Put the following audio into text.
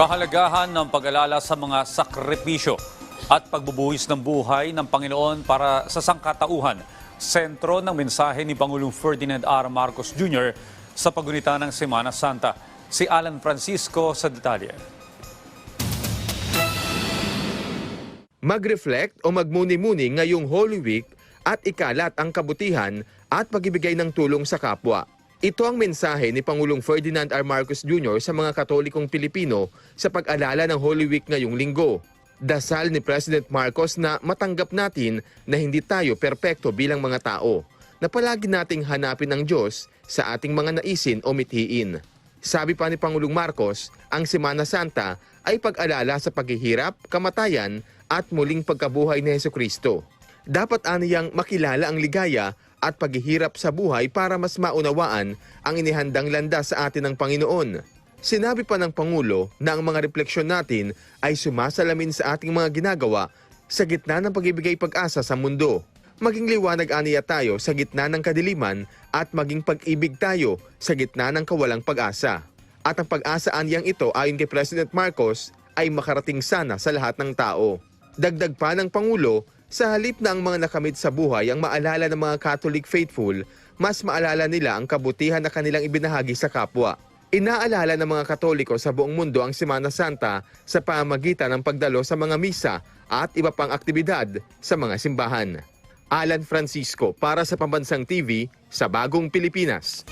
Kahalagahan ng pag-alala sa mga sakripisyo at pagbubuhis ng buhay ng Panginoon para sa sangkatauhan. Sentro ng mensahe ni Pangulong Ferdinand R. Marcos Jr. sa pagunita ng Semana Santa. Si Alan Francisco sa detalye. Mag-reflect o magmuni-muni ngayong Holy Week at ikalat ang kabutihan at pagbibigay ng tulong sa kapwa. Ito ang mensahe ni Pangulong Ferdinand R. Marcos Jr. sa mga Katolikong Pilipino sa pag-alala ng Holy Week ngayong linggo. Dasal ni President Marcos na matanggap natin na hindi tayo perpekto bilang mga tao, na palagi nating hanapin ang Diyos sa ating mga naisin o mithiin. Sabi pa ni Pangulong Marcos, ang Semana Santa ay pag-alala sa paghihirap, kamatayan at muling pagkabuhay ni Heso Kristo. Dapat aniyang makilala ang ligaya at paghihirap sa buhay para mas maunawaan ang inihandang landas sa atin ng Panginoon. Sinabi pa ng Pangulo na ang mga refleksyon natin ay sumasalamin sa ating mga ginagawa sa gitna ng pagibigay pag-asa sa mundo. Maging liwanag aniya tayo sa gitna ng kadiliman at maging pag-ibig tayo sa gitna ng kawalang pag-asa. At ang pag-asa aniyang ito ayon kay President Marcos ay makarating sana sa lahat ng tao. Dagdag pa ng Pangulo, sa halip na ang mga nakamit sa buhay ang maalala ng mga Catholic faithful, mas maalala nila ang kabutihan na kanilang ibinahagi sa kapwa. Inaalala ng mga Katoliko sa buong mundo ang Semana Santa sa pamamagitan ng pagdalo sa mga misa at iba pang aktibidad sa mga simbahan. Alan Francisco para sa Pambansang TV sa Bagong Pilipinas.